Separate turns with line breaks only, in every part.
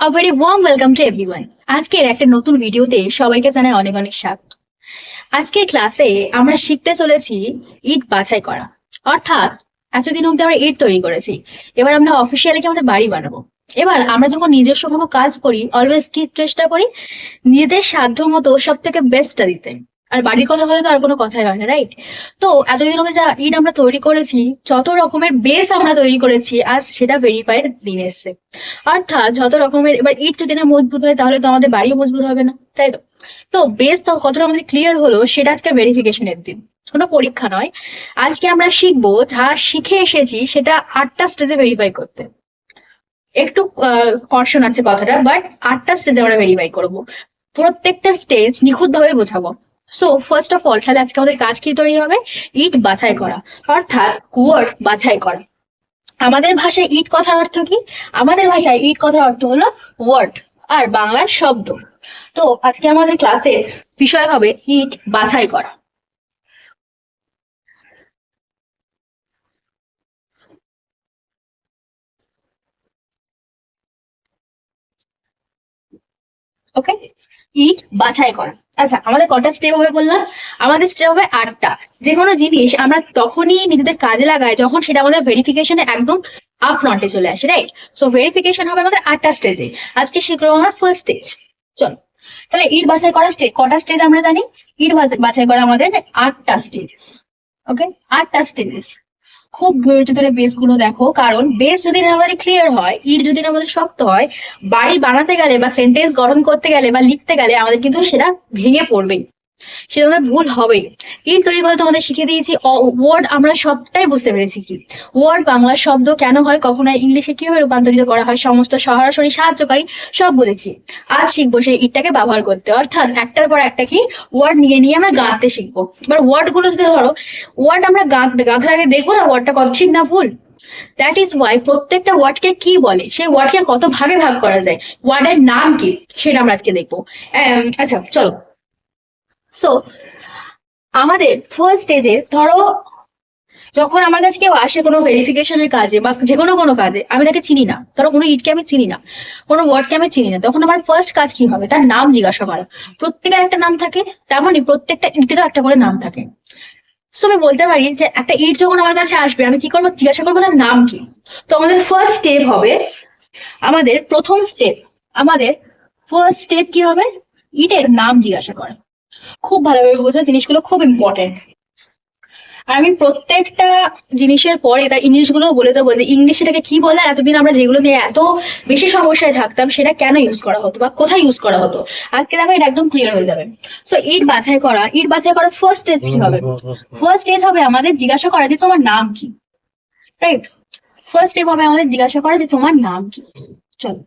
A very warm welcome to everyone আজকের একটা নতুন ভিডিওতে সবাইকে জানাই অনেক অনেক স্বাগত। আজকের ক্লাসে আমরা শিখতে চলেছি ইট বাছাই করা। অর্থাৎ এতদিন অব্দি আমরা ইট তৈরি করেছি। এবার আমরা অফিসিয়ালি আমাদের বাড়ি বানাবো? এবার আমরা যখন নিজস্ব কোনো কাজ করি অলওয়েজ কি চেষ্টা করি? নিজেদের সাধ্য মতো সব থেকে বেস্টটা দিতে। আর বাড়ির কথা হলে তো আর কোনো কথাই হয় না রাইট তো এতদিন অব্দি যা ইট আমরা তৈরি করেছি, যত রকমের বেস আমরা তৈরি করেছি, আজ সেটা ভেরিফাইড দিন এসছে। অর্থাৎ যত রকমের, এবার ইট যদি না মজবুত হয়, তাহলে তো আমাদের বাড়িও মজবুত হবে না, তাই তো? তো বেস তো কতটা আমাদের ক্লিয়ার হলো, সেটা আজকে ভেরিফিকেশনের দিন। কোনো পরীক্ষা নয়। আজকে আমরা শিখব যা শিখে এসেছি, সেটা আটটা স্টেজে ভেরিফাই করতে। একটু কর্ষণ আছে কথাটা বাট আটটা স্টেজে আমরা ভেরিফাই করব। প্রত্যেকটা স্টেজ নিখুঁত ভাবে বোঝাবো। সো ফার্স্ট অফ অল তাহলে আজকে আমাদের কাজ কি তৈরি হবে? ইট বাছাই করা। অর্থাৎ ওয়ার্ড বাছাই করা। আমাদের ভাষায় ইট কথার অর্থ কি? আমাদের ভাষায় ইট কথার অর্থ হলো ওয়ার্ড আর বাংলার শব্দ। তো, আজকে আমাদের ক্লাসের বিষয় হবে ইট বাছাই করা। ওকে ইট বাছাই করা। আচ্ছা আমাদের কটা স্টেপ হবে বললাম? আমাদের স্টেপ হবে আটটা। যে কোনো জিনিস আমরা তখনই নিজেদের কাজে লাগাই যখন সেটা আমাদের ভেরিফিকেশনে একদম আপ ফ্রন্টে চলে আসে রাইট সো ভেরিফিকেশন হবে আমাদের আটটা স্টেজে আজকে শিখব আমার ফার্স্ট স্টেজ চলো। তাহলে ইট বাছাই করা স্টেজ কটা স্টেজ আমরা জানি? ইট বাছাই করা আমাদের আটটা স্টেজেস ওকে আটটা স্টেজেস খুব ধৈর্য ধরে বেসগুলো দেখো, কারণ বেস যদি না আমাদের ক্লিয়ার হয় ইট যদি না আমাদের শক্ত হয়, বাড়ি বানাতে গেলে বা সেন্টেন্স গঠন করতে গেলে বা লিখতে গেলে আমাদের কিন্তু সেটা ভেঙে পড়বেই। সেটা ভুল হবেই। কিন্তু তৈরি করে তোমাদের শিখে দিয়েছি ওয়ার্ড আমরা সবটাই বুঝতে পেরেছি কি? ওয়ার্ড বাংলা শব্দ কেন হয়, কখনো ইংলিশে কীভাবে রূপান্তরিত করা হয়, সমস্ত সরাসরি সাহায্যকারী সব বুঝেছি। আজ শিখব সেই ইটটাকে ব্যবহার করতে। অর্থাৎ একটার পর একটা কি ওয়ার্ড নিয়ে নিয়ে আমরা গাঁথতে শিখব। এবার ওয়ার্ডগুলো যদি ধরো ওয়ার্ড আমরা গাঁথতে গাঁথার আগে দেখব না ওয়ার্ডটা কত, ঠিক না ভুল? দ্যাট ইজ ওয়াই প্রত্যেকটা ওয়ার্ডকে কি বলে, সেই ওয়ার্ডকে কত ভাগে ভাগ করা যায়? ওয়ার্ডের নাম কি, সেটা আমরা আজকে দেখব। আচ্ছা চলো। সো আমাদের ফার্স্ট স্টেজে ধরো, যখন আমার কাছে কেউ আসে কোনো ভেরিফিকেশনের কাজে বা যে কোনো কোনো কাজে, আমি তাকে চিনি না। ধরো কোনো ইটকে আমি চিনি না, কোনো ওয়ার্ডকে আমি চিনি না। তখন আমার ফার্স্ট কাজ কি হবে? তার নাম জিজ্ঞাসা করা। প্রত্যেকের একটা নাম থাকে তেমনই প্রত্যেকটা ইটেরও একটা করে নাম থাকে। সো আমি বলতে পারি যে একটা ইট যখন আমার কাছে আসবে, আমি কি করব? জিজ্ঞাসা করব তার নাম কি? তো আমাদের ফার্স্ট স্টেপ হবে, আমাদের প্রথম স্টেপ আমাদের ফার্স্ট স্টেপ কি হবে? ইটের নাম জিজ্ঞাসা করা। খুব ভালোভাবে বোঝা জিনিসগুলো খুব ইম্পর্টেন্ট আর আমি প্রত্যেকটা জিনিসের পরে তার ইংলিশগুলো বলে দেবো যে ইংলিশ এটাকে কি বলে এতদিন আমরা যেগুলো নিয়ে এত বেশি সমস্যায় থাকতাম সেটা কেন ইউজ করা হতো বা কোথায় ইউজ করা হতো? আজকে দেখো এটা একদম ক্লিয়ার হয়ে যাবে। সো ইট বাছাই করা, ইট বাছাই করা ফার্স্ট স্টেজ কি হবে? ফার্স্ট স্টেজ হবে আমাদের জিজ্ঞাসা করা যে তোমার নাম কি? রাইট ফার্স্ট স্টেপ হবে আমাদের জিজ্ঞাসা করা যে তোমার নাম কি? চলো।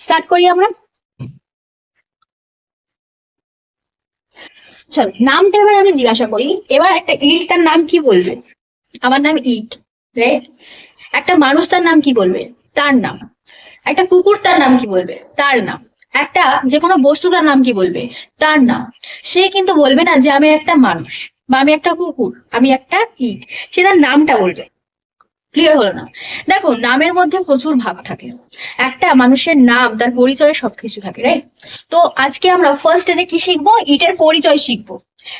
স্টার্ট করি আমরা। চল, নামটা এবার আমি জিজ্ঞাসা করি। এবার একটা ইট, তার নাম কি বলবে? আমার নাম ইট রাইট একটা মানুষ তার নাম কি বলবে? তার নাম। একটা কুকুর তার নাম কি বলবে? তার নাম। একটা যে কোনো বস্তু তার নাম কি বলবে? তার নাম। সে কিন্তু বলবে না যে আমি একটা মানুষ, বা আমি একটা কুকুর, আমি একটা ইট। সে তার নামটা বলবে। ক্লিয়ার হলো না। দেখো, নামের মধ্যে প্রচুর ভাগ থাকে। একটা মানুষের নাম, তার পরিচয় সবকিছু থাকে রাইট তো আজকে আমরা ফার্স্ট ডে কি শিখব? ইটের পরিচয় শিখব।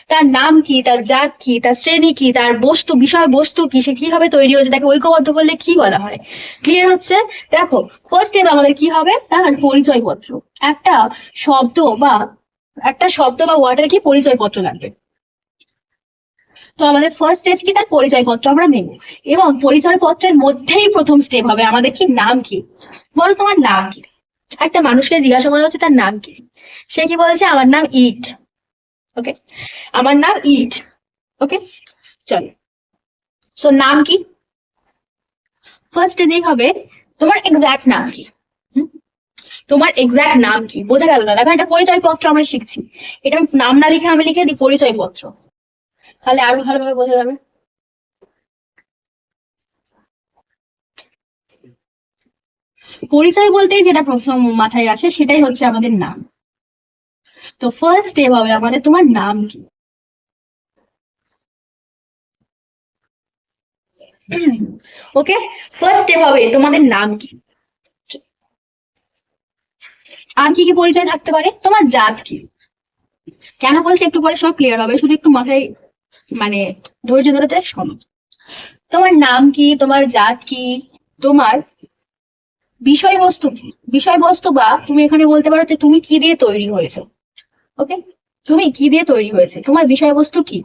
তার নাম কি, তার জাত কি, তার শ্রেণি কি, তার বস্তু বিষয় বস্তু কি, সে কীভাবে তৈরি হয়েছে? তাকে ঐক্যবদ্ধ বললে কি বলা হয়? ক্লিয়ার হচ্ছে? দেখো ফার্স্ট স্টেপ আমাদের কি হবে? তার পরিচয়পত্র। একটা শব্দ বা, একটা শব্দ বা ওয়ার্ডের কি পরিচয়পত্র লাগবে। তো আমাদের ফার্স্ট স্টেজ কি? তার পরিচয়পত্র আমরা নেব। এবং পরিচয়পত্রের মধ্যেই প্রথম স্টেপ হবে আমাদের কি? নাম কি? বলো তোমার নাম কি? একটা মানুষকে জিজ্ঞাসা করা হচ্ছে, তার নাম কি? সে কি বলেছে, আমার নাম ইট। ওকে আমার নাম ইট। ওকে চলো। সো নাম কি? ফার্স্ট স্টেজেই হবে, তোমার এক্সাক্ট নাম কি? তোমার এক্সাক্ট নাম কি? বোঝা গেল না। দেখো এটা পরিচয়পত্র আমরা শিখছি। এটা নাম না লিখে আমি লিখে দিই, পরিচয়পত্র। তাহলে আরও ভালোভাবে বোঝা যাবে। পরিচয় বলতেই যেটা প্রথম মাথায় আসে, সেটাই হচ্ছে আমাদের নাম। তো ফার্স্ট স্টেপ হবে আমাদের তোমার নাম কি? ওকে ফার্স্ট স্টেপ হবে তোমাদের নাম কি? আর কি কি পরিচয় থাকতে পারে? তোমার জাত কি? কেন বলছি একটু পরে সব ক্লিয়ার হবে, শুধু একটু মাথায় মানে ধৈর্য ধরতে শোনো তোমার নাম কি? তোমার জাত কি? তোমার বিষয়বস্তু কি? বিষয়বস্তু বা তুমি এখানে বলতে পারো যে তুমি কি দিয়ে তৈরি হয়েছো। ওকে তুমি কি দিয়ে তৈরি হয়েছে? তোমার বিষয়বস্তু কি?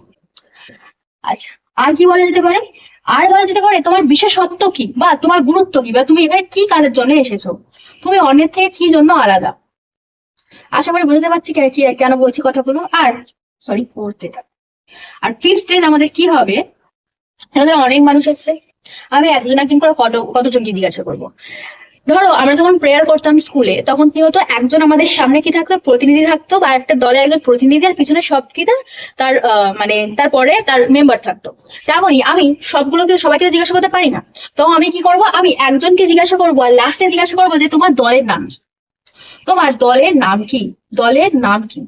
আচ্ছা আর কি বলা যেতে পারে? আর বলা যেতে পারে, তোমার বিশেষত্ব কি? বা তোমার গুরুত্ব কি? বা তুমি এখানে কি কাজের জন্য এসেছ? তুমি অন্যের থেকে কি জন্য আলাদা? আশা করি বুঝতে পারছি কেন বলছি কথাগুলো? আর সরি এটা আর ফিফথ স্টেজ আমাদের কি হবে? আমাদের অনেক মানুষ এসছে আমি একজন একজন করে কত, কতজনকে জিজ্ঞাসা করব? ধরো, আমরা যখন প্রেয়ার করতাম স্কুলে তখন কি হতো? একজন আমাদের সামনে কি থাকতো? প্রতিনিধি থাকতো বা একটা দলে একজন প্রতিনিধি আর পিছনে সব কি তার মানে তারপরে তার মেম্বার থাকতো। তেমনই আমি সবগুলোকে, সবাইকে জিজ্ঞাসা করতে পারি না। তো আমি কি করব? আমি একজনকে জিজ্ঞাসা করব আর লাস্টে জিজ্ঞাসা করব যে, তোমার দলের নাম কি? তোমার দলের নাম কি? দলের নাম কি?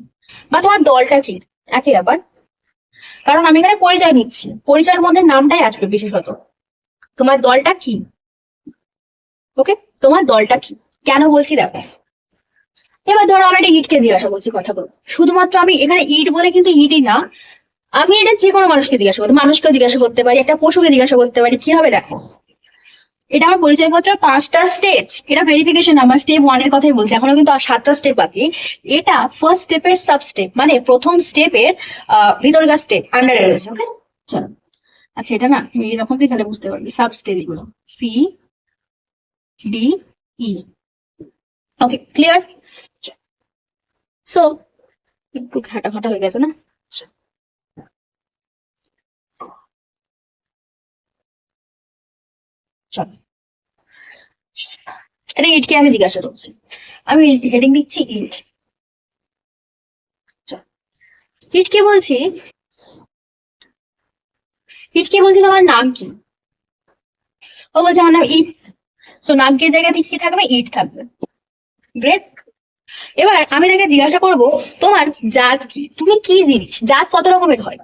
বা তোমার দলটা কি? একই ব্যাপার। কারণ আমি এখানে পরিচয় নিচ্ছি। পরিচয়ের মধ্যে নামটাই আসবে বিশেষত। তোমার দলটা কি? ওকে তোমার দলটা কি? কেন বলছি দেখো। এবার ধরো আমি একটা ইটকে জিজ্ঞাসা করছি কথা কথাগুলো শুধুমাত্র আমি এখানে ইট বলে কিন্তু ইটই না। আমি এটা যে কোনো মানুষকে জিজ্ঞাসা করতে মানুষকে জিজ্ঞাসা করতে পারি, একটা পশুকে জিজ্ঞাসা করতে পারি। কি হবে দেখো? এটা আমার পরিচয়পত্রের পাঁচটা স্টেজ এটা ভেরিফিকেশন আমার স্টেপ ওয়ানের কথাই বলছি। এখনও কিন্তু সাতটা স্টেপ বাকি। এটা ফার্স্ট স্টেপের সাব স্টেপ মানে প্রথম স্টেপের ভিতরকার স্টেপ আন্ডারে রয়েছে ওকে চলো। আচ্ছা এটা না এরকম দিয়ে তাহলে বুঝতে পারবি। সাব স্টেজ এগুলো C D E okay clear so একটু ঘাটা ঘাটা হয়ে গেছে না? চলো। এটা ইটকে আমি জিজ্ঞাসা করছি। আমি হেডিং দিচ্ছি ইট ইটকে বলছি ইটকে বলছি তোমার নাম কি? ও বলছে আমার নাম ইট সো নামকের জায়গাতে কি থাকবে? ইট থাকবে। গ্রেট এবার আমি তাকে জিজ্ঞাসা করব, তোমার জাত কি? তুমি কি জিনিস? জাত কত রকমের হয়?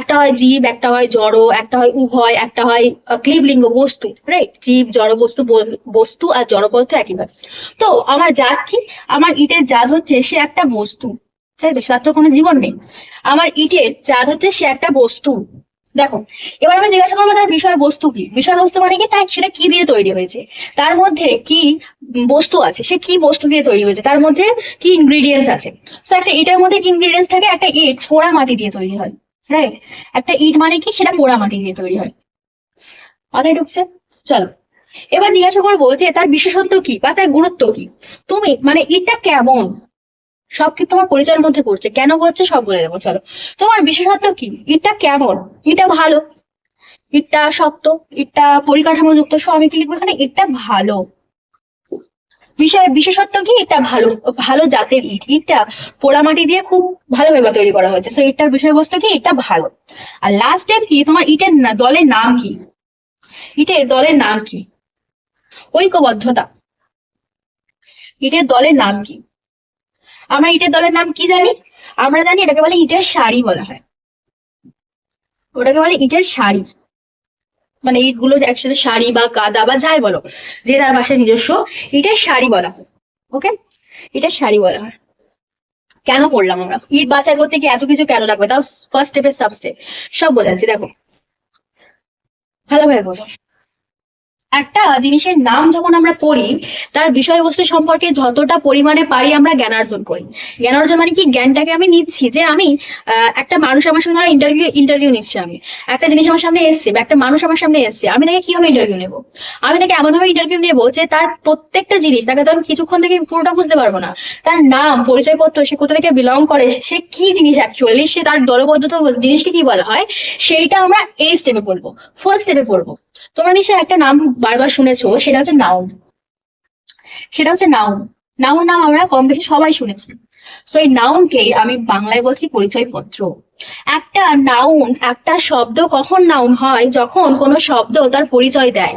একটা হয় জীব, একটা হয় জড়, একটা হয় উভয়, একটা হয় ক্লিবলিঙ্গ বস্তু রাইট জীব, জড়, বস্তু বস্তু আর জড় পদার্থ একইভাবে। তো আমার জাত কি? আমার ইটের জাত হচ্ছে সে একটা বস্তু, তাই তো? তো কোনো জীবন নেই। আমার ইটের জাত হচ্ছে সে একটা বস্তু। দেখো, এবার আমি জিজ্ঞাসা করব তার বিষয় বস্তু কি? বিষয় বস্তু মানে কি? তাই সেটা কি দিয়ে তৈরি হয়েছে? তার মধ্যে কি বস্তু আছে? সে কি বস্তু দিয়ে তৈরি হয়েছে? তার মধ্যে কি ইনগ্রিডিয়েন্টস আছে? তো একটা ইটের মধ্যে কি ইনগ্রিডিয়েন্টস থাকে? একটা ইট পোড়া মাটি দিয়ে তৈরি হয়। রাইট একটা ইট মানে কি? সেটা পোড়া মাটি দিয়ে তৈরি হয়। মাথায় ঢুকছে? চলো। এবার জিজ্ঞাসা করব যে তার বিশেষত্ব কি বা তার গুরুত্ব কি? তুমি মানে ইটটা কেমন? সব কি তোমার পরিচয়ের মধ্যে পড়ছে? কেন হচ্ছে সব বলে দেবো, চলো। তোমার বিশেষত্ব কি? ইটটা কেমন? ইটটা ভালো? ইটটা শক্ত? ইটটা পরিকাঠামো যুক্ত সব আমি কি লিখব এখানে? ইটটা ভালো। বিষয়, বিশেষত্ব কি? এটা ভালো ভালো জাতের ইট। ইটটা পোড়ামাটি দিয়ে খুব ভালোভাবে তৈরি করা হয়েছে। তো ইটটার বিষয়বস্তু কি? এটা ভালো। আর লাস্ট স্টেপ কি? তোমার ইটের দলের নাম কি? ইটের দলের নাম কি? ঐক্যবদ্ধতা। ইটের দলের নাম কি? আমরা ইটের দলের নাম কি জানি? আমরা জানি এটাকে বলে ইটের শাড়ি বলা হয়। ওটাকে বলে ইটের শাড়ি। মানে ইটগুলো একসাথে শাড়ি বা কাদা বা যাই বলো, যে তার বাসায় নিজস্ব ইটের শাড়ি বলা হয় ওকে এটা শাড়ি বলা হয়। কেন করলাম আমরা? ইট বাছাই করতে কি এত কিছু কেন লাগবে? তাও ফার্স্ট স্টেপের সাব স্টেপ সব বোঝাচ্ছি দেখো। ভালোভাবে বোঝো একটা জিনিসের নাম যখন আমরা পড়ি, তার বিষয়বস্তু সম্পর্কে যতটা পরিমাণে পারি আমরা জ্ঞান অর্জন করি। জ্ঞান অর্জন মানে কি? জ্ঞানটাকে আমি নিচ্ছি যে আমি একটা মানুষ আমার সঙ্গে ইন্টারভিউ ইন্টারভিউ নিচ্ছি আমি। একটা জিনিস আমার সামনে এসছে বা একটা মানুষ আমার সামনে এসছে, আমি তাকে কীভাবে ইন্টারভিউ নেব? আমি তাকে এমনভাবে ইন্টারভিউ নেব যে তার প্রত্যেকটা জিনিস, তাকে তো আমি কিছুক্ষণ থেকে পুরোটা বুঝতে পারব না, তার নাম, পরিচয়পত্র, সে কোথা থেকে বিলং করে, সে কি জিনিস অ্যাকচুয়ালি সে তার দলবদ্ধতা জিনিসকে কি বলা হয়, সেইটা আমরা এই স্টেপে পড়ব। ফার্স্ট স্টেপে পড়ব। তোমরা নিশ্চয়ই একটা নাম বারবার শুনেছো, সেটা হচ্ছে নাউন সেটা হচ্ছে নাউন নাউন নাম আমরা কম বেশি সবাই শুনেছি। সো এই নাউনকে আমি বাংলায় বলছি পরিচয়পত্র একটা নাউন একটা শব্দ কখন নাউন হয়? যখন কোনো শব্দ তার পরিচয় দেয়।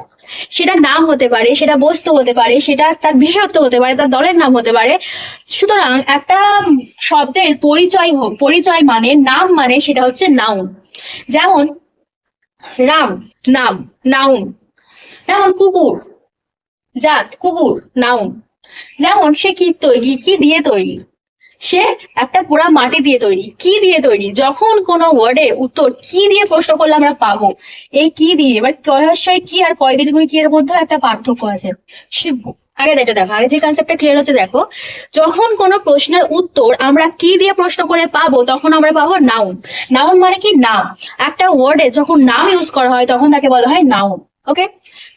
সেটা নাম হতে পারে, সেটা বস্তু হতে পারে, সেটা তার বিশেষত্ব হতে পারে, তার দলের নাম হতে পারে। সুতরাং একটা শব্দের পরিচয় হোক, পরিচয় মানে নাম মানে সেটা হচ্ছে নাউন যেমন, রাম, নাম নাউন যেমন কুকুর। জাত কুকুর নাউন যেমন সে কি তৈরি, কি দিয়ে তৈরি? সে একটা পুরা মাটি দিয়ে তৈরি। কি দিয়ে তৈরি? যখন কোনো ওয়ার্ডের উত্তর কি দিয়ে প্রশ্ন করলে আমরা পাবো? এই কি দিয়ে? এবার কয়শয় কি আর কয় দীর্ঘই কি এর মধ্যে একটা পার্থক্য আছে? শিখব। আগে এটা দেখো, আগে যে কনসেপ্টটা ক্লিয়ার হচ্ছে, দেখো। যখন কোনো প্রশ্নের উত্তর আমরা কি দিয়ে প্রশ্ন করে পাবো, তখন আমরা পাবো নাউন নাউন মানে কি? নাম। একটা ওয়ার্ডে যখন নাম ইউজ করা হয়, তখন তাকে বলা হয় নাউন ওকে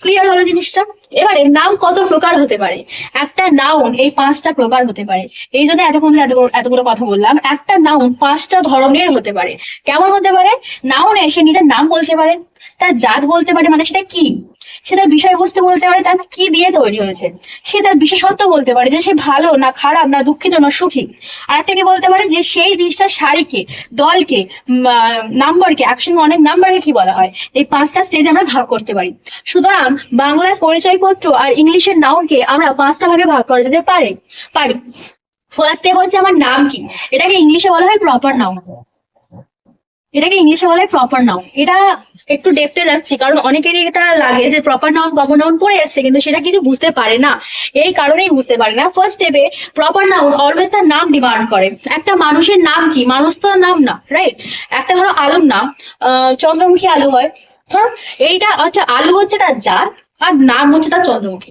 ক্লিয়ার হলো জিনিসটা? এবারে নাম কত প্রকার হতে পারে? একটা নাউন এই পাঁচটা প্রকার হতে পারে। এই জন্য এতক্ষণ এতগুলো কথা বললাম। একটা নাউন পাঁচটা ধরনের হতে পারে। কেমন হতে পারে? নাউন এসে নিজের নাম বলতে পারে। তার জাত বলতে পারে মানে সেটা কি? সে তার বিষয়বস্তু বলতে পারে, তার কি দিয়ে তৈরি হয়েছে? সে তার বিশেষত্ব বলতে পারে যে সে ভালো না খারাপ না দুঃখিত না সুখী। আর একটা কি বলতে পারে যে সেই জিনিসটা শাড়িকে, দলকে নাম্বারকে, একসঙ্গে অনেক নাম্বারকে কি বলা হয়? এই পাঁচটা স্টেজে আমরা ভাগ করতে পারি। সুতরাং বাংলার পরিচয়পত্র আর ইংলিশের নাউনকে আমরা পাঁচটা ভাগে ভাগ করা যেতে পারে। পারি। ফার্স্ট স্টেপ হচ্ছে আমার নাম কি? এটাকে ইংলিশে বলা হয় প্রপার নাউন এটাকে ইংলিশে বলা প্রপার নাউন এটা একটু ডেপতে যাচ্ছি, কারণ অনেকেরই এটা লাগে যে প্রপার নাউন কমন নাউন পড়ে এসছে কিন্তু সেটা কিছু বুঝতে পারে না। এই কারণেই বুঝতে পারে না। ফার্স্ট স্টেপে প্রপার নাউন অলওয়েজ তার নাম ডিমান্ড করে। একটা মানুষের নাম কি? মানুষ তো নাম না রাইট একটা ধরো আলুর নাম চন্দ্রমুখী আলু হয়। ধরো এইটা আচ্ছা আলু হচ্ছে তার জাত, আর নাম হচ্ছে তার চন্দ্রমুখী।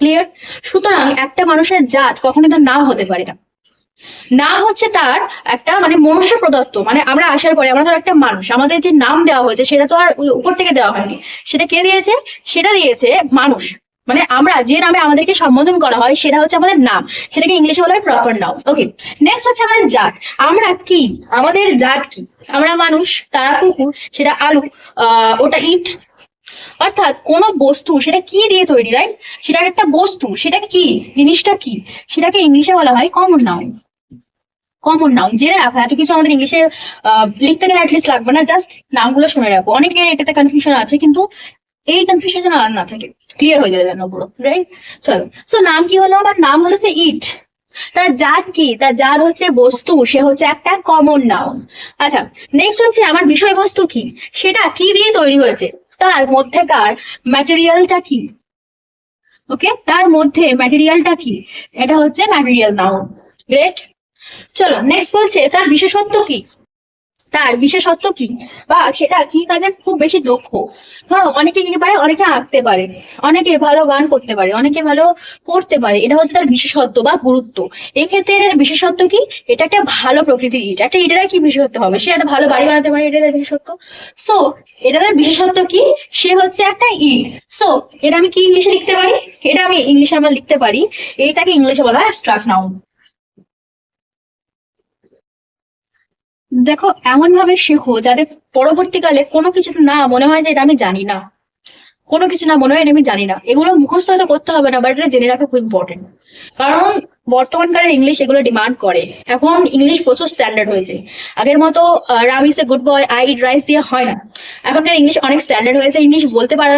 ক্লিয়ার সুতরাং একটা মানুষের জাত কখনোই তার নাম হতে পারে না। নাম হচ্ছে তার একটা মানে মনুষ্য প্রদত্ত মানে আমরা আসার পরে আমরা ধর একটা মানুষ, আমাদের যে নাম দেওয়া হয়েছে সেটা তো আর উপর থেকে দেওয়া হয়নি। সেটা কে দিয়েছে? সেটা দিয়েছে মানুষ। মানে আমরা, যে নামে আমাদেরকে সম্বোধন করা হয় সেটা হচ্ছে আমাদের নাম। সেটাকে ইংলিশে বলা হয় প্রপার নাম ওকে নেক্সট হচ্ছে আমাদের জাত। আমরা কি? আমাদের জাত কি? আমরা মানুষ, তারা কুকুর, সেটা আলু ওটা ইট। অর্থাৎ কোন বস্তু সেটা কি দিয়ে তৈরি রাইট সেটা একটা বস্তু, সেটা কি? জিনিসটা কি? সেটাকে ইংলিশে বলা হয় কমন নাউন কমন নাউন জেনে রাখো এত কিছু আমাদের ইংলিশে লিখতে গেলে অ্যাটলিস্ট লাগবে না জাস্ট নামগুলো শুনে রাখো। অনেকের এটাতে কনফিউশন আছে, কিন্তু এই কনফিউশন যেন আর না থাকে ক্লিয়ার হয়ে যাবে যেন পুরো রাইট চলো। সো নাম কি হলো? আমার নাম হলো হচ্ছে ইট। তার জাত কি? তার জাত হচ্ছে বস্তু, সে হচ্ছে একটা কমন নাউন আচ্ছা নেক্সট হচ্ছে আমার বিষয়বস্তু কি? সেটা কি দিয়ে তৈরি হয়েছে? তার মধ্যেকার ম্যাটেরিয়ালটা কি? ওকে তার মধ্যে ম্যাটেরিয়ালটা কি? এটা হচ্ছে ম্যাটেরিয়াল নাউন গ্রেট চলো নেক্সট বলছে, তার বিশেষত্ব কি? তার বিশেষত্ব কি? বা সেটা কি কাজে খুব বেশি দক্ষ? ধরো, অনেকে কি পারে? অনেকে আঁকতে পারে। অনেকে ভালো গান করতে পারে। অনেকে ভালো করতে পারে। এটা হচ্ছে তার বিশেষত্ব বা গুরুত্ব। এক্ষেত্রে এটার বিশেষত্ব কি? এটা একটা ভালো প্রকৃতির ইট। একটা ইটের কি বিশেষত্ব হবে? সে একটা ভালো বাড়ি বানাতে পারে এটা তার বিশেষত্ব। সো এটা তার বিশেষত্ব কি? সে হচ্ছে একটা ইট। সো এটা আমি কি ইংলিশে লিখতে পারি? এটা আমি ইংলিশে আমরা লিখতে পারি। এইটাকে ইংলিশে বলা হয় অ্যাবস্ট্রাক্ট নাউন দেখো এমন ভাবে শেখো যাতে পরবর্তীকালে কোনো কিছু না মনে হয় যে এটা আমি জানি না। কোনো কিছু না মনে হয় আমি জানি না। এগুলো মুখস্থ হয়তো করতে হবে না বাট এটা জেনে রাখা খুব ইম্পর্টেন্ট কারণ বর্তমানকালে ইংলিশ এগুলো ডিমান্ড করে। এখন ইংলিশ প্রচুর স্ট্যান্ডার্ড হয়েছে। আগের মতো Ram is a good boy I eat rice দিয়ে হয় না। এখনকার ইংলিশ অনেক স্ট্যান্ডার্ড হয়েছে। ইংলিশ বলতে পারা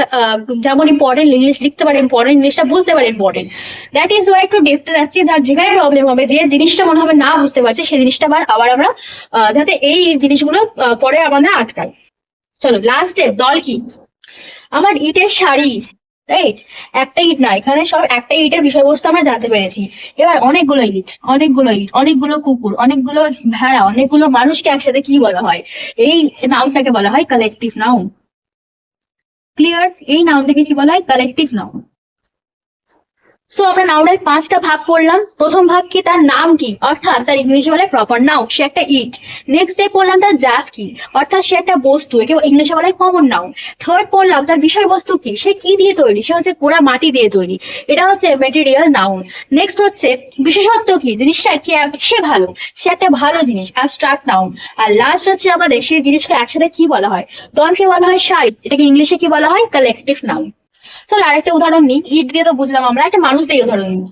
যেমন ইম্পর্টেন্ট ইংলিশ লিখতে পারে ইম্পর্টেন্ট ইংলিশটা বুঝতে পারে ইম্পর্টেন্ট দ্যাট ইজ ওয়াই একটু দেখতে যাচ্ছি, যার যেখানে প্রবলেম হবে, যে জিনিসটা মনে হবে না বুঝতে পারছে, সেই জিনিসটা আবার আবার আমরা যাতে এই জিনিসগুলো পরে আমাদের আটকায়। চলো লাস্ট দল কি? আমার ইটের শাড়ি রাইট একটা ইট না, এখানে সব একটা ইটের বিষয়বস্তু আমরা জানতে পেরেছি। এবার অনেকগুলো ইট অনেকগুলো ইট, অনেকগুলো কুকুর, অনেকগুলো ভেড়া, অনেকগুলো মানুষকে একসাথে কি বলা হয়? এই নাউনটাকে বলা হয় কালেকটিভ নাউন ক্লিয়ার এই নাউনটাকে কি বলা হয়? কালেকটিভ নাউন সো আমরা নাউনের পাঁচটা ভাগ করলাম। প্রথম ভাগ কি? তার নাম কি? অর্থাৎ তার ইংলিশে বলে প্রপার নাউন সে একটা ইট নেক্সট ডে পড়লাম তার জাত কি? অর্থাৎ সে একটা বস্তু। একে ইংলিশে বলে কমন নাউন থার্ড পড়লাম তার বিষয়বস্তু কি? সে কি দিয়ে তৈরি? সে হচ্ছে পোড়া মাটি দিয়ে তৈরি। এটা হচ্ছে ম্যাটেরিয়াল নাউন নেক্সট হচ্ছে বিশেষত্ব কি? জিনিসটা কি? সে ভালো। সে একটা ভালো জিনিস অ্যাবস্ট্রাক্ট নাউন আর লাস্ট হচ্ছে আমাদের সেই জিনিসকে একসাথে কি বলা হয়? দলকে বলা হয় শাড়ি এটাকে ইংলিশে কি বলা হয়? কালেকটিভ নাউন চলো আরেকটা উদাহরণ নিই। ইট দিয়ে তো বুঝলাম আমরা, একটা মানুষ দিয়ে উদাহরণ নিই।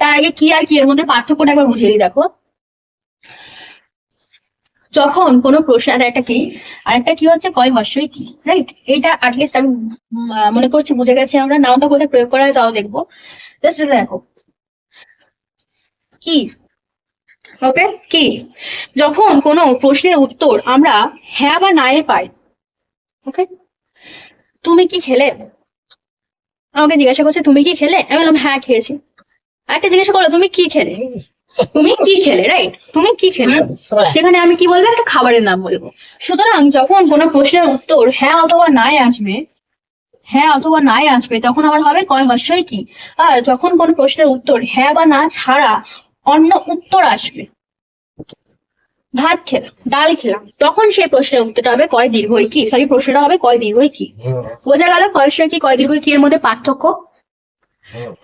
তার আগে কি আর কি, এর মধ্যে পার্থক্যটা একবার বুঝিয়ে দিই, দেখো। যখন কোনো প্রশ্ন, আর একটা কি, আর একটা কি হচ্ছে, কয় হর্ষই কি রাইট এটা অ্যাটলিস্ট আমি মনে করছি বুঝে গেছি আমরা। নামটা কোথায় প্রয়োগ করা হয়, তাও দেখব। জাস্ট এটা দেখো। কি? ওকে? কি? যখন কোনো প্রশ্নের উত্তর আমরা হ্যাঁ বা না এ পাই, ওকে? তুমি কি খেলে? আমাকে জিজ্ঞাসা করছে তুমি কি খেলে? আমি বললাম হ্যাঁ খেয়েছি। একটা জিজ্ঞাসা করল তুমি কি খেলে? তুমি কি খেলে? রাইট তুমি কি খেলে? সেখানে আমি কি বলব? একটা খাবারের নাম বলব। সুতরাং যখন কোনো প্রশ্নের উত্তর হ্যাঁ অথবা নাই আসবে হ্যাঁ অথবা নাই আসবে তখন আমার হবে কয় হর্ষই কি? আর যখন কোনো প্রশ্নের উত্তর হ্যাঁ বা না ছাড়া অন্য উত্তর আসবে। ভাত খেলাম ডাল খেলাম। তখন সেই প্রশ্নের উত্তরটা হবে কয় দীর্ঘই কি? সরি প্রশ্নটা হবে কয় দীর্ঘই কি? বোঝা গেল কয়েশ্বর কি কয় দীর্ঘই কি এর মধ্যে পার্থক্য?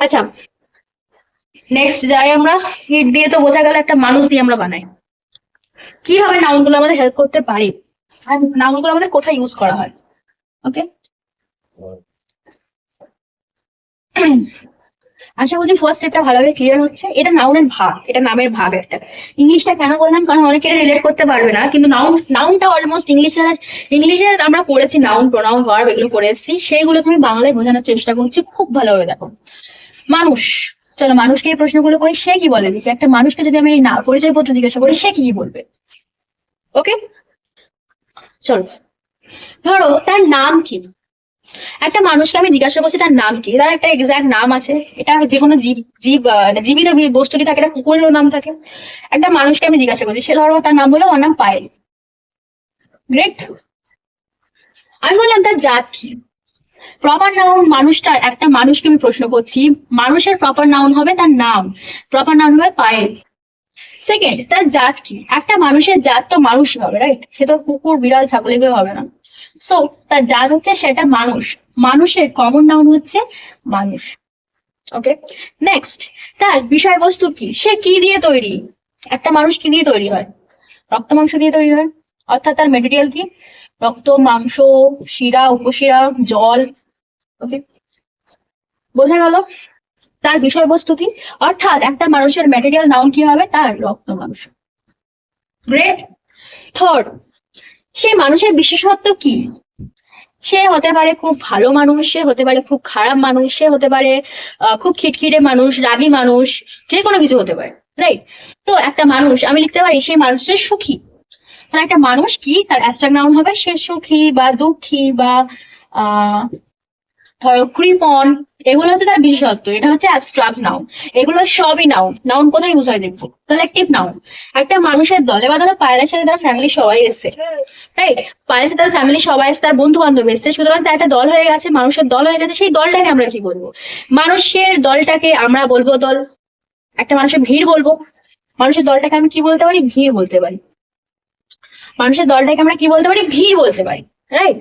আচ্ছা নেক্সট যাই আমরা। হিট দিয়ে তো বোঝা গেল একটা মানুষ দিয়ে আমরা বানাই। কি হবে নাউনগুলো আমাদের হেল্প করতে পারি? আর নাউনগুলো আমাদের কোথায় ইউজ করা হয়? ওকে আশা করছি ফার্স্ট স্টেপটা ভালোভাবে ক্লিয়ার হচ্ছে। এটা নাউনের ভাগ, এটা নামের ভাগ একটা। ইংলিশটা কেন বললাম কারণ অনেকে রিলেট করতে পারবে না, কিন্তু নাউন নাউনটা অলমোস্ট ইংলিশে ইংলিশে আমরা পড়েছি নাউন প্রোনাউন ভার্ব এগুলো পড়েছি সেইগুলো তুমি বাংলায় বোঝানোর চেষ্টা করছি। খুব ভালোভাবে দেখো। মানুষ, চলো মানুষকে এই প্রশ্নগুলো করি, সে কি বলে? একটা মানুষকে যদি আমি এই না, পরিচয় পত্র জিজ্ঞাসা করি, সে কি বলবে? ওকে চলো। ধরো, তার নাম কি? একটা মানুষকে আমি জিজ্ঞাসা করছি তার নাম কি? তার একটা এক্সাক্ট নাম আছে। এটা যে কোনো জীব জীব জীবিত বস্তুটি থাকে? একটা কুকুরেরও নাম থাকে। একটা মানুষকে আমি জিজ্ঞাসা করছি, সে ধরো তার নাম বলল আমার নাম পায়েল। গ্রেট আমি বললাম, তার জাত কি? প্রপার নাউন মানুষটার, একটা মানুষকে আমি প্রশ্ন করছি, মানুষের প্রপার নাউন হবে তার নাম প্রপার নাউন হবে পায়েল। সেকেন্ড তার জাত কি? একটা মানুষের জাত তো মানুষই হবে রাইট সে তো কুকুর, বিড়াল, ছাগল, এগুলো হবে না। সো তার জাত হচ্ছে সেটা মানুষ। মানুষের কমন নাউন হচ্ছে মানুষ। ওকে নেক্সট তার বিষয়বস্তু কি? সে কি দিয়ে তৈরি? একটা মানুষ কি দিয়ে তৈরি হয়? রক্ত মাংস দিয়ে তৈরি হয়। অর্থাৎ তার মেটেরিয়াল কি? রক্ত, মাংস, শিরা, উপশিরা, জল। ওকে বোঝা গেল? তার বিষয়বস্তু কি? অর্থাৎ একটা মানুষের ম্যাটেরিয়াল নাউন কি হবে? তার রক্ত মাংস। গ্রেট থার্ড সে মানুষের বিশেষত্ব কি? সে হতে পারে খুব ভালো মানুষ, সে হতে পারে খুব খারাপ মানুষ, সে হতে পারে খুব খিটখিটে মানুষ, রাগী মানুষ, যে কোনো কিছু হতে পারে রাইট তো একটা মানুষ, আমি লিখতে পারি, সেই মানুষের সুখী। একটা মানুষ কি? তার অ্যাবস্ট্রাক্ট নাউন হবে, সে সুখী বা দুঃখী বা আহ ধরো কৃপন এগুলো হচ্ছে তার বিশেষত্ব, এটা হচ্ছে অ্যাবস্ট্রাক্ট নাউন এগুলো সবই নাউন নাউন কোথায় ইউজ হয় দেখব? কালেকটিভ নাউন একটা মানুষের দলে বা ধরো পায়েলের সাথে তার ফ্যামিলি সবাই এসছে রাইট পায়েলের সাথে তার ফ্যামিলি সবাই এসছে, তার বন্ধু বান্ধব এসছে, সুতরাং তার একটা দল হয়ে গেছে, মানুষের দল হয়ে গেছে, সেই দলটাকে আমরা কি বলব? মানুষের দলটাকে আমরা বলব দল, একটা মানুষের ভিড় বলব, মানুষের দলটাকে আমি কি বলতে পারি? ভিড় বলতে পারি। মানুষের দলটাকে আমরা কি বলতে পারি? ভিড় বলতে পারি রাইট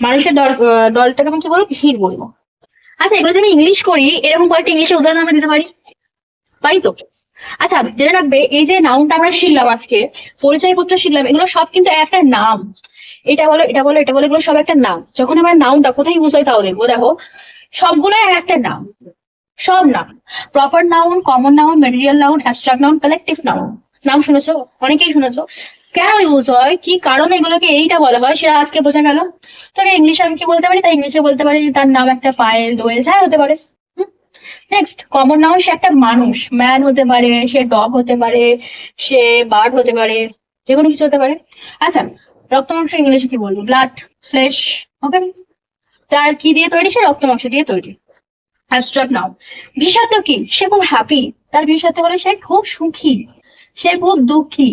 মানুষের দল দলটাকে আমি কি বলব? ভিড় বলব। আচ্ছা এগুলো যদি আমি ইংলিশ করি, এরকম কয়েকটা ইংলিশে উদাহরণ আমরা দিতে পারি? পারি তো? আচ্ছা জেনে রাখবে, এই যে নাউনটা আমরা শিখলাম আজকে পরিচয় পত্র শিখলাম, এগুলো সব কিন্তু একটা নাম। এটা বলো এটা বলো এটা বলো, এগুলো সব একটা নাম। যখন আমরা নাউনটা কোথায় ইউজ হয় তাও দেখব, দেখো। সবগুলো একটা নাম। সব নাম। Proper noun common noun material noun abstract noun collective noun নাম শুনেছো? অনেকেই শুনেছো। কেন ইউজ হয় কি কারণে এগুলোকে এইটা বলা হয়? সেটা আজকে বোঝা গেল। তোকে ইংলিশে আমি কি বলতে পারি? তাই ইংলিশে বলতে পারি তার নাম একটা পায়েল, দোয়েল যাই হতে পারে। নেক্সট কমন নাউন সে একটা মানুষ। ম্যান হতে পারে, সে ডগ হতে পারে, সে বার্ড হতে পারে, যে কোনো কিছু হতে পারে। আচ্ছা রক্ত মাংস ইংলিশে কি বলব? ব্লাড ফ্লেশ ওকে তার কি দিয়ে তৈরি? সে রক্ত মাংস দিয়ে তৈরি। অ্যাবস্ট্রাক্ট নাউন কি? সে খুব হ্যাপি তার বিশেষত্ব হলো সে খুব সুখী। সে খুব দুঃখী।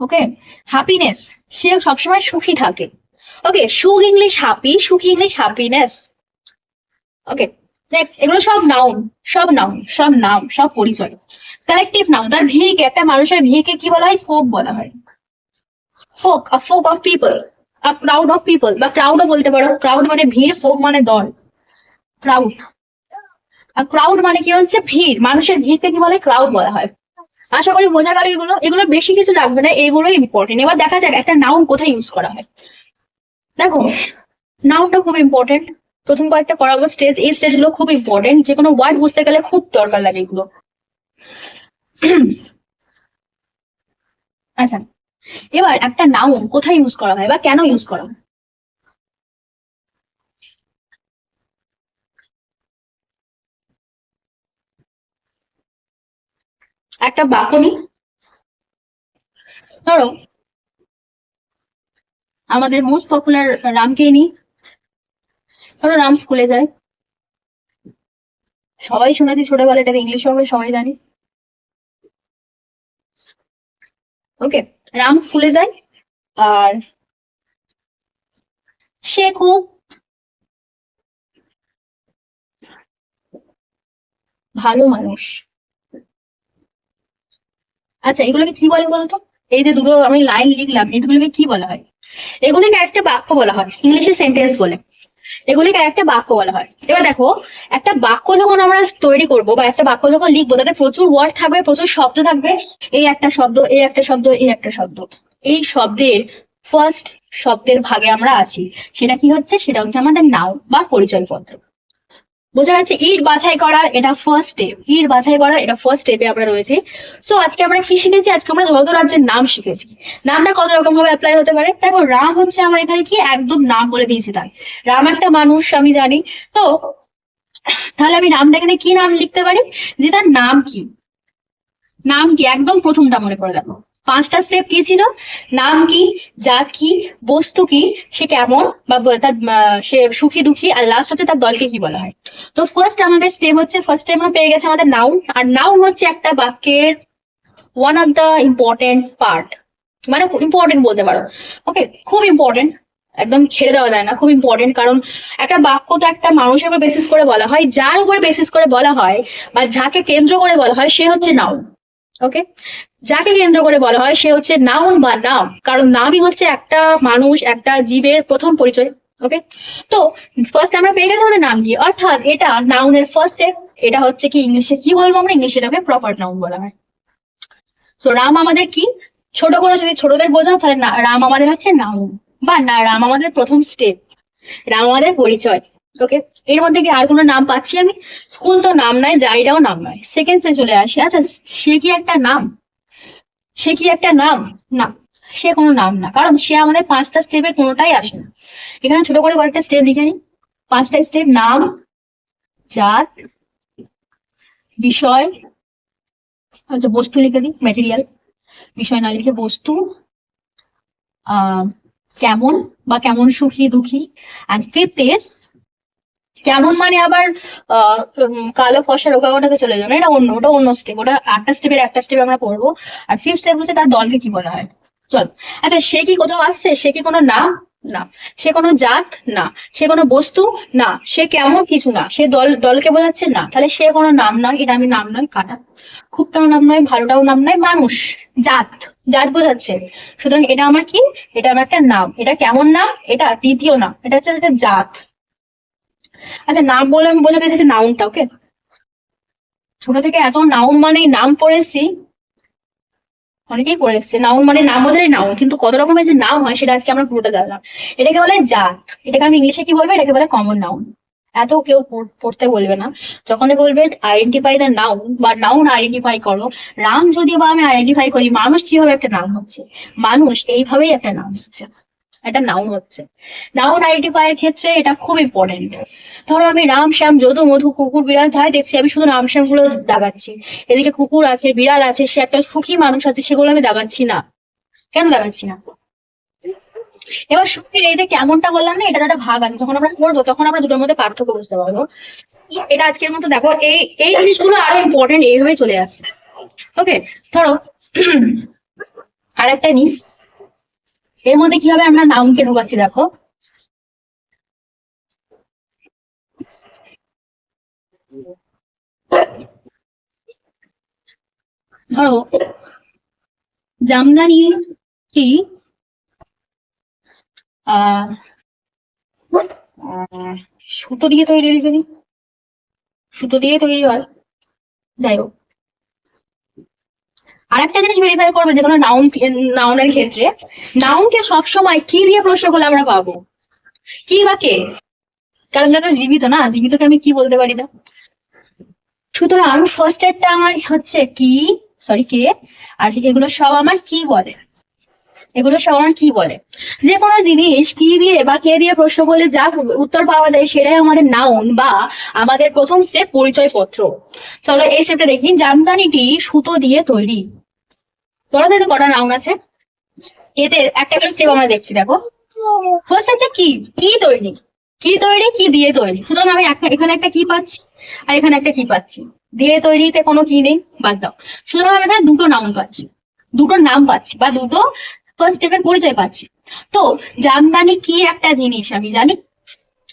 ওকে হ্যাপিনেস সে সবসময় সুখী থাকে। ওকে সুখ ইংলিশ হ্যাপি সুখী ইংলিশ হ্যাপিনেস ওকে নেক্সট এগুলো সব নাউন সব নাউন সব নাম, সব পরিচয়। কালেকটিভ নাউন তার ভিড়কে একটা মানুষের ভিড়কে কি বলা হয়? ফোক বলা হয়। Folk a folk of people a crowd of people বা ক্রাউডও বলতে পারো। ক্রাউড মানে ভিড় ফোক মানে দল। ক্রাউড আর ক্রাউড মানে কি হচ্ছে? ভিড়। মানুষের ভিড়কে কি বলে? ক্রাউড বলা হয়। আশা করি বোঝা গেল এগুলো এগুলো বেশি কিছু লাগবে না, এগুলোই ইম্পর্টেন্ট এবার দেখা যাক একটা নাউন কোথায় ইউজ করা হয়। দেখো নাউনটা খুব ইম্পর্টেন্ট প্রথম কয়েকটা করাবো স্টেজ এই স্টেজগুলো খুব ইম্পর্টেন্ট যে কোনো ওয়ার্ড বুঝতে গেলে খুব দরকার লাগে এগুলো। আচ্ছা এবার একটা নাউন কোথায় ইউজ করা হয় বা কেন ইউজ করা হয়? একটা বাক্য ধরো, আমাদের মোস্ট পপুলার রামকেই নিই। ধরো রাম স্কুলে যায়। সবাই শুনেছি ছোটবেলা এটা ইংলিশ হবে, সবাই জানি। ওকে রাম স্কুলে যায়। আর সে খুব ভালো মানুষ। আচ্ছা এগুলোকে কি বলে বলতো? এই যে দুটো আমি লাইন লিখলাম, এগুলোকে কি বলা হয়? এগুলিকে একটা বাক্য বলা হয় ইংলিশে সেন্টেন্স বলে। এগুলিকে একটা বাক্য বলা হয়। এবার দেখো, একটা বাক্য যখন আমরা তৈরি করব বা একটা বাক্য যখন লিখব, তাতে প্রচুর ওয়ার্ড থাকবে, প্রচুর শব্দ থাকবে। এই একটা শব্দ এই একটা শব্দ এই একটা শব্দ। এই শব্দের ফার্স্ট শব্দের ভাগে আমরা আছি। সেটা কি হচ্ছে? সেটা হচ্ছে আমাদের নাও বা পরিচয় পত্র বোঝা যাচ্ছে ইট বাছাই করার এটা ফার্স্ট স্টেপ ইট বাছাই করার এটা ফার্স্ট স্টেপে আমরা রয়েছে। সো আজকে আমরা কি শিখেছি? আজকে আমরা যত রাজ্যের নাম শিখেছি। নামটা কত রকম ভাবে অ্যাপ্লাই হতে পারে? দেখো, রাম হচ্ছে আমার এখানে কি? একদম নাম বলে দিয়েছি তাই রাম একটা মানুষ, আমি জানি। তো, তাহলে আমি নামটা এখানে কি নাম লিখতে পারি? যে তার নাম কি? নাম কি? একদম প্রথমটা মনে করে দেখো। পাঁচটা স্টেপ কি ছিল? নাম কি, জাত কি, বস্তু কি, সে কেমন বা তার সে সুখী, দুঃখী, আর লাস্ট হচ্ছে তার দলকে কি বলা হয়। তো ফার্স্ট আমাদের স্টেপ হচ্ছে ফার্স্ট আমরা পেয়ে গেছে আমাদের নাউন আর নাউন হচ্ছে একটা বাক্যের one of the important part মানে ইম্পর্টেন্ট বলতে পারো। ওকে খুব ইম্পর্টেন্ট একদম ছেড়ে দেওয়া যায় না, খুব ইম্পর্টেন্ট কারণ একটা বাক্য তো একটা মানুষের উপর বেসিস করে বলা হয়, যার উপর বেসিস করে বলা হয় বা যাকে কেন্দ্র করে বলা হয়, সে হচ্ছে নাউন ওকে যাকে কেন্দ্র করে বলা হয়, সে হচ্ছে নাউন বা নাম। কারণ নামই হচ্ছে একটা মানুষ, একটা জীবের প্রথম পরিচয়। ওকে তো ফার্স্ট আমরা পেয়ে গেছি আমাদের নাম কি? অর্থাৎ এটা নাউনের ফার্স্ট স্টেপ এটা হচ্ছে কি ইংলিশে কি বলব আমরা? ইংলিশে এটাকে প্রপার নাউন বলা হয়। সো রাম আমাদের কি? ছোট করে যদি ছোটদের বোঝাও, তাহলে রাম আমাদের হচ্ছে নাউন বা না, রাম আমাদের প্রথম স্টেপ রাম আমাদের পরিচয়। ওকে এর মধ্যে কি আর কোনো নাম পাচ্ছি আমি? স্কুল তো নাম নয় জায়গাও নাম নয় সেকেন্ডে চলে আসি। আচ্ছা সে কি একটা নাম? সে কি একটা নাম? না, সে কোনো নাম না। কারণ সে আমাদের পাঁচটা স্টেপের কোনোটাই আসে না। এখানে ছোট করে কয়েকটা স্টেপ লিখে নিই। পাঁচটা স্টেপ নাম, জাত, বিষয় আচ্ছা বস্তু লিখে দিই ম্যাটেরিয়াল বিষয় না লিখে বস্তু কেমন বা কেমন সুখী, দুঃখী। অ্যান্ড ফিফথ ইজ কেমন মানে আবার কালো ফসা রোগা ওটাতে চলে যাবে। এটা অন্য, ওটা অন্য স্টেপ ওটা একটা স্টেপের একটা স্টেপ আমরা পড়ব আর ফিফথ স্টেপ হচ্ছে তার দলকে কি বলা হয়। চল আচ্ছা সে কি কোথাও আসছে? সে কি কোনো নাম? না। সে কোনো জাত? না। সে কোনো বস্তু? না। সে কেমন? কিছু না। সে দল, দলকে বোঝাচ্ছে? না। তাহলে সে কোনো নাম নয়, এটা আমি নাম নয়, কাটা। খুবটাও নাম নয়, ভালোটাও নাম নয়, মানুষ, জাত জাত বোঝাচ্ছে। সুতরাং এটা আমার কি? এটা আমার একটা নাম। এটা কেমন নাম? এটা দ্বিতীয় নাম। এটা হচ্ছে একটা জাত। আচ্ছা নাম বলে আমি বোঝাতে এটা নাউনটা ওকে ছোট থেকে এত নাউন মানে নাম পড়েছি অনেকেই পড়ে এসছে। নাউন মানে নাম বোঝাই নাউন কিন্তু কত রকমের যে নাম হয় সেটা আজকে আমরা পুরোটা জানলাম। এটাকে বলে জাত। এটাকে আমি ইংলিশে কি বলব? এটাকে বলে কমন নাউন এত কেউ পড়তে বলবে না। যখন বলবে আইডেন্টিফাই দ্য নাউন বা নাউন আইডেন্টিফাই করো, রাম যদি বা আমি আইডেন্টিফাই করি, মানুষ কীভাবে একটা নাম হচ্ছে? মানুষ, এইভাবেই একটা নাম হচ্ছে। একটা নাউন হচ্ছে। নাউন আইডেন্টিফাই এর ক্ষেত্রে এটা খুব ইম্পর্টেন্ট ধরো আমি রাম শ্যাম যদু মধু কুকুর বিড়াল যাই দেখছি, আমি শুধু রাম শ্যামগুলো দাগাচ্ছি। এদিকে কুকুর আছে, বিড়াল আছে, সে একটা সুখী মানুষ আছে, সেগুলো আমি দাগাচ্ছি না। কেন দাগাচ্ছি না? এবার সুখীর এই যে কেমনটা বললাম না, এটার একটা ভাগ আছে। যখন আমরা করব, তখন আমরা দুটোর মধ্যে পার্থক্য বুঝতে পারব। এটা আজকের মতো দেখো, এই এই জিনিসগুলো আরও ইম্পর্টেন্ট এইভাবে চলে আসছে। ওকে ধরো, আরেকটা নি এর মধ্যে কীভাবে আমরা নাউনকে ঢোকাচ্ছি দেখো? ধরো, জামদানি কি সুতো দিয়ে তৈরি সুতো দিয়ে তৈরি হয়। যাই হোক। আরেকটা জিনিস ভেরিফাই করবে যে কোনো নাউন নাউনের ক্ষেত্রে নাউনকে সবসময় কি দিয়ে প্রশ্ন করলে আমরা পাবো? কি বা কে? কারণ এটা জীবিত না, জীবিতকে আমি কি বলতে পারি না? সুতরাং আমি ফার্স্ট এডটা আমার হচ্ছে কি? সরি কে? আর এগুলো সব আমার কি বলে? এগুলো সব আমার কি বলে? যে কোনো জিনিস কি দিয়ে বা কে দিয়ে প্রশ্ন করলে যা উত্তর পাওয়া যায় সেটাই আমাদের নাউন বা আমাদের প্রথম স্টেপ পরিচয় পত্র চলো এই স্টেপটা দেখি। জামদানিটি সুতো দিয়ে তৈরি। তো এতে কটা নাউন আছে? এতে একটা করে স্টেপ আমরা দেখছি, দেখো। ফার্স্ট হচ্ছে কি? কি তৈরি? কি তৈরি? কি দিয়ে তৈরি? সুতরাং আমি এখানে একটা কি পাচ্ছি? আর এখানে একটা কি পাচ্ছি? দিয়ে তৈরিতে কোনো কি নেই? বাদ দাও। সুতরাং আমি এখানে দুটো নাউন পাচ্ছি। দুটো নাম পাচ্ছি, বা দুটো ফার্স্ট স্টেপের পরিচয় পাচ্ছি। তো, জামদানি কি একটা জিনিস আমি জানি?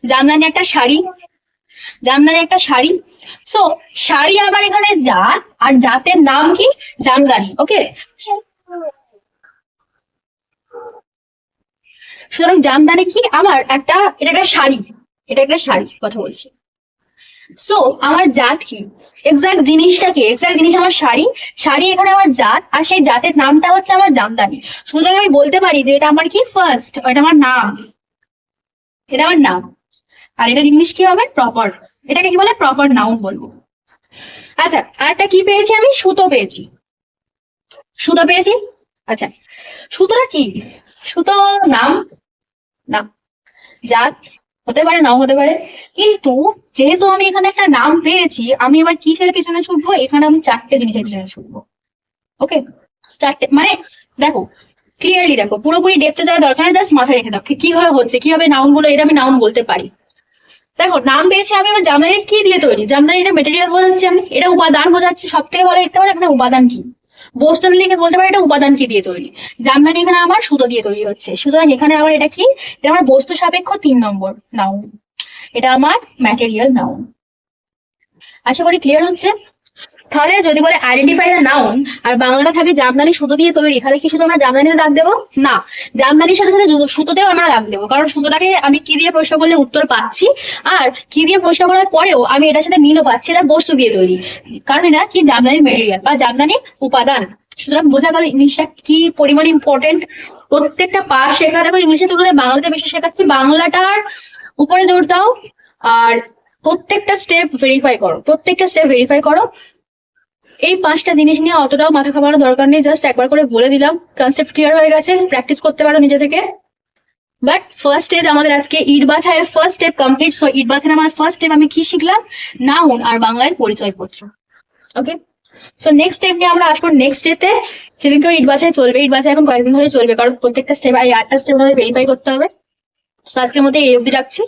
জামদানি একটা শাড়ি জামদানি একটা শাড়ি। সো শাড়ি আবার এখানে জাত, আর জাতের নাম কি? জামদানি ওকে সুতরাং জামদানি কি? আমার একটা, এটা একটা শাড়ি, এটা একটা শাড়ি, কথা বলছি। সো আমার জাত কি? এক্সাক্ট জিনিসটা কি? এক্সাক্ট জিনিস আমার শাড়ি। শাড়ি এখানে আমার জাত, আর সেই জাতের নামটা হচ্ছে আমার জামদানি। সুতরাং আমি বলতে পারি যে এটা আমার কি? ফার্স্ট এটা আমার নাম। এটা আমার নাম। আর এটা ইংলিশ কি হবে? প্রপার এটাকে কি বলে? প্রপার নাউন বলব। আচ্ছা আরেকটা কি পেয়েছি আমি? সুতো পেয়েছি। সুতো পেয়েছি? আচ্ছা সুতোটা কি? সুতো নাম? নাম জাত হতে পারে, নাও হতে পারে। কিন্তু যেহেতু আমি এখানে একটা নাম পেয়েছি, আমি এবার কিসের পিছনে ছুটবো? এখানে আমি চারটে জিনিসের পিছনে ছুটবো। ওকে? চারটে মানে দেখো ক্লিয়ারলি দেখো, পুরোপুরি ডেপতে যাওয়ার দরকার জাস্ট মাথায় রেখে দাও। কীভাবে হচ্ছে, কীভাবে নাউনগুলো, এটা আমি নাউন বলতে পারি। দেখো, নাম পেয়েছি আমি আমার জামদানি কি দিয়ে তৈরি? জামদানিটা মেটেরিয়াল বোঝাচ্ছি আমি, এটা উপাদান বোঝাচ্ছি সব থেকে ভালো দেখতে পারে এখানে উপাদান কি? বস্তু লিখে বলতে পারে এটা উপাদান কি দিয়ে তৈরি? জামদানি এখানে আমার সুতো দিয়ে তৈরি হচ্ছে, সুতরাং এখানে আমার এটা কি? এটা আমার বস্তু সাপেক্ষ তিন নম্বর নাউন এটা আমার ম্যাটেরিয়াল নাউন আশা করি ক্লিয়ার হচ্ছে? তাহলে যদি বলে আইডেন্টিফাই দ্য নাউন আর বাংলাটা থাকে জামদানি সুতো দিয়ে তৈরি, তাহলে কি শুধু আমরা জামদানিতে দাগ দেবো? না। জামদানির সাথে সাথে সুতোতেও আমরা দাগ দেবো, কারণ সুতোটাকে আমি কি দিয়ে প্রশ্ন করলে উত্তর পাচ্ছি, আর কি দিয়ে প্রশ্ন করার পরেও আমি এটার সাথে মিলও পাচ্ছি, এটা বস্তু দিয়ে তৈরি। কারণ এটা কি জামদানির মেটেরিয়াল বা জামদানি উপাদান। সুতরাং বোঝা গেল ইংলিশটা কি পরিমাণ ইম্পর্টেন্ট প্রত্যেকটা পার্ট শেখা, দেখো ইংলিশে তুলনায় বাংলাতে বেশি শেখাচ্ছি, বাংলাটার উপরে জোর দাও, আর প্রত্যেকটা স্টেপ ভেরিফাই করো, প্রত্যেকটা স্টেপ ভেরিফাই করো এই পাঁচটা জিনিস নিয়ে অতটাও মাথা খামানোর দরকার নেই জাস্ট একবার করে বলে দিলাম। কনসেপ্ট ক্লিয়ার হয়ে গেছে প্র্যাকটিস করতে পারো নিজে থেকে। বাট ফার্স্ট স্টেজ আমাদের আজকে ইট বাছাইয়ের ফার্স্ট স্টেপ কমপ্লিট সো ইট বাছাই আমার ফার্স্ট স্টেপ আমি কি শিখলাম? নাউন আর বাংলার পরিচয়পত্র। ওকে সো নেক্সট স্টেপ নিয়ে আমরা আসব নেক্সট ডেতে সেদিনকেও ইট বাছাই চলবে, ইট বাছাই এখন কয়েকদিন ধরে চলবে, কারণ প্রত্যেকটা স্টেপ এই আটটা স্টেপ আমাদের ভেরিফাই করতে হবে। সো আজকের মধ্যে এই অবধি রাখছি।